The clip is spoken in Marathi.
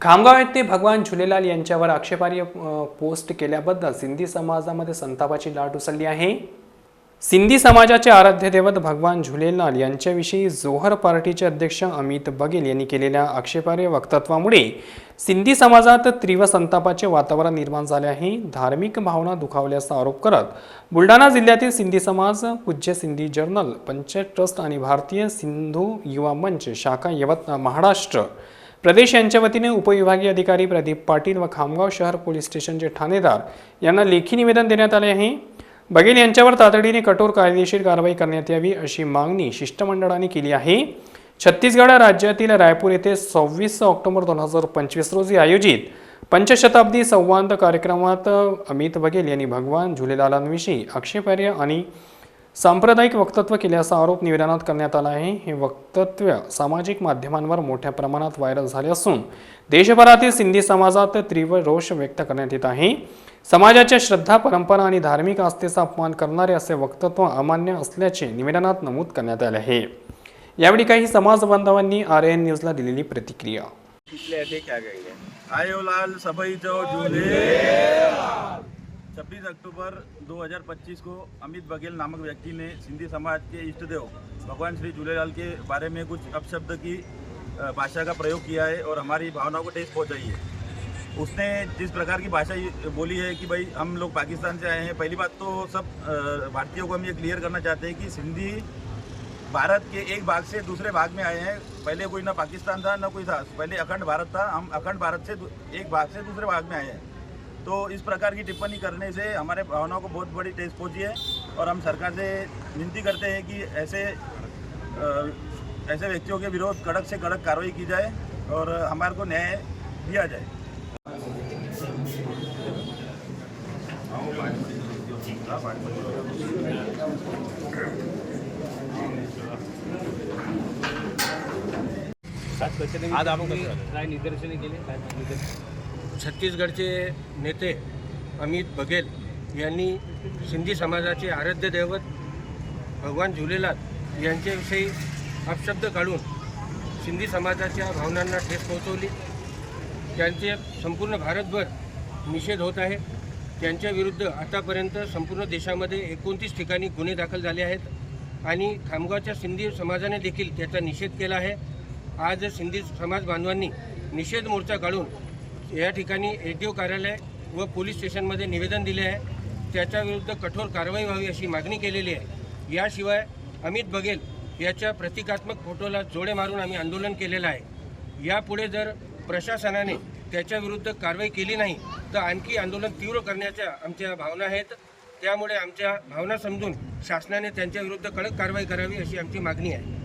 खामगाव येथे भगवान झुलेलाल यांच्यावर आक्षेपार्ह पोस्ट केल्याबद्दल सिंधी समाजामध्ये संतापाची लाट उसळली आहे. सिंधी समाजाचे आराध्य दैवत भगवान झुलेलाल यांच्याविषयी जोहर पार्टीचे अध्यक्ष अमित बघेल यांनी केलेल्या आक्षेपार्ह वक्तव्यामुळे सिंधी समाजात तीव्र संतापाचे वातावरण निर्माण झाले आहे. धार्मिक भावना दुखावल्याचा आरोप करत बुलढाणा जिल्ह्यातील सिंधी समाज पूज्य सिंधी जर्नल पंचायत ट्रस्ट आणि भारतीय सिंधू युवा मंच शाखा यवत महाराष्ट्र प्रदेश यांच्या वतीने उपविभागीय अधिकारी प्रदीप पाटील व खामगाव शहर पोलीस स्टेशनचे ठाणेदार यांना लेखी निवेदन देण्यात आले आहे. बघेल यांच्यावर तातडीने कठोर कायदेशीर कारवाई करण्यात यावी अशी मागणी शिष्टमंडळाने केली आहे. छत्तीसगड राज्यातील रायपूर येथे सव्वीस ऑक्टोबर दोन हजार पंचवीस रोजी आयोजित पंचशताब्दी संवाद कार्यक्रमात अमित बघेल यांनी भगवान झुलेलालांविषयी आक्षेपार्ह आणि सांप्रदायिक वक्तव्य केल्याचा आरोप निवेदनात करण्यात आला आहे. हे वक्तव्य सामाजिक माध्यमांवर मोठ्या प्रमाणात व्हायरल झाले असून देशभरातील सिंधी समाजात तीव्र रोष व्यक्त करण्यात येत आहे. समाजाच्या श्रद्धा परंपरा आणि धार्मिक आस्थेचा अपमान करणारे असे वक्तत्व अमान्य असल्याचे निवेदनात नमूद करण्यात आले आहे. यावेळी काही समाज बांधवांनी आर एन न्यूजला दिलेली प्रतिक्रिया. 26 अक्टूबर 2025 को अमित बघेल नामक व्यक्ति ने सिंधी समाज के इष्टदेव भगवान श्री झूलेलाल के बारे में कुछ अपशब्द की भाषा का प्रयोग किया है और हमारी भावनाओं को टेस्ट पहुँचाई है। उसने जिस प्रकार की भाषा बोली है कि भाई, हम लोग पाकिस्तान से आए हैं, पहली बात तो सब भारतीयों को हम ये क्लियर करना चाहते हैं कि सिंधी भारत के एक भाग से दूसरे भाग में आए हैं। पहले कोई ना पाकिस्तान था, ना कोई था, पहले अखंड भारत था, हम अखंड भारत से एक भाग से दूसरे भाग में आए हैं। तो इस प्रकार की टिप्पणी करने से हमारे भावनाओं को बहुत बड़ी टेस्ट पहुँची है और हम सरकार से विनती करते हैं कि ऐसे ऐसे व्यक्तियों के विरोध कड़क से कड़क कार्रवाई की जाए और हमारे को न्याय दिया जाए। आज आपण काय निदर्शने काय निदर्शन। छत्तीसगडचे नेते अमित बघेल यांनी सिंधी समाजाचे आराध्य दैवत भगवान झुलेलाल यांच्याविषयी अपशब्द काढून सिंधी समाजाच्या भावनांना ठेस पोहोचवली. त्यांचे संपूर्ण भारतभर निषेध होत आहे. त्यांच्याविरुद्ध आतापर्यंत संपूर्ण देशामध्ये एकोणतीस ठिकाणी गुन्हे दाखल झाले आहेत आणि खामगावच्या सिंधी समाजाने देखील त्याचा निषेध केला आहे. आज सिंधी समाज बांधवांनी निषेध मोर्चा काढून या ठिकाणी ए टी ओ कार्यालय व पोलीस स्टेशनमध्ये निवेदन दिले आहे. त्याच्याविरुद्ध कठोर कारवाई व्हावी अशी मागणी केलेली आहे. याशिवाय अमित बघेल याच्या प्रतिकात्मक फोटोला जोडे मारून आम्ही आंदोलन केलेलं आहे. यापुढे जर प्रशासनाने त्याच्याविरुद्ध कारवाई केली नाही तर आणखी आंदोलन तीव्र करण्याच्या आमच्या भावना आहेत. त्यामुळे आमच्या भावना समजून शासनाने त्यांच्याविरुद्ध कडक कारवाई करावी अशी आमची मागणी आहे.